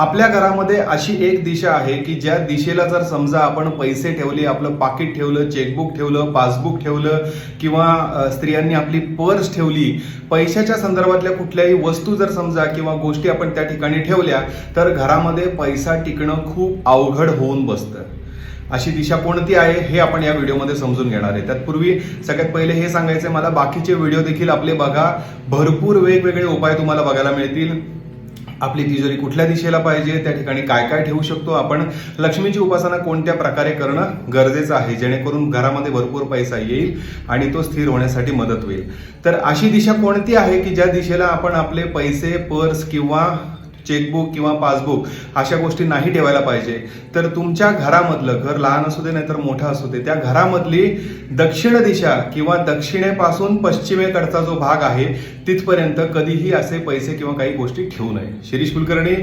आपल्या घरामध्ये अशी एक दिशा आहे की ज्या दिशेला जर समजा आपण पैसे ठेवले आपलं पाकिट ठेवलं चेकबुक ठेवलं पासबुक ठेवलं किंवा स्त्रियांनी आपली पर्स ठेवली पैशाच्या संदर्भातल्या कुठल्याही वस्तू जर समजा किंवा गोष्टी आपण त्या ठिकाणी ठेवल्या तर घरामध्ये पैसा टिकणं खूप अवघड होऊन बसतं. अशी दिशा कोणती आहे हे आपण या व्हिडिओमध्ये समजून घेणार आहे. तत्पूर्वी सगळ्यात पहिले हे सांगायचं मला बाकीचे व्हिडिओ देखील आपले बघा. भरपूर वेगवेगळे उपाय तुम्हाला बघायला मिळतील. आपली तिजोरी कुठल्या दिशेला पाहिजे त्या ठिकाणी काय काय ठेवू शकतो आपण लक्ष्मीची उपासना कोणत्या प्रकारे करणं गरजेचं आहे जेणेकरून घरामध्ये भरपूर पैसा येईल आणि तो स्थिर होण्यासाठी मदत होईल. तर अशी दिशा कोणती आहे की ज्या दिशेला आपण आपले पैसे पर्स किंवा चेकबुक किंवा पासबुक अशा गोष्टी नाही ठेवायला पाहिजे. तर तुमच्या घरामधलं घर लहान असू दे नाहीतर मोठं असू दे त्या घरामधली दक्षिण दिशा किंवा दक्षिणेपासून पश्चिमेकडचा जो भाग आहे तिथपर्यंत कधीही असे पैसे किंवा काही गोष्टी ठेवू नये. शिरीष कुलकर्णी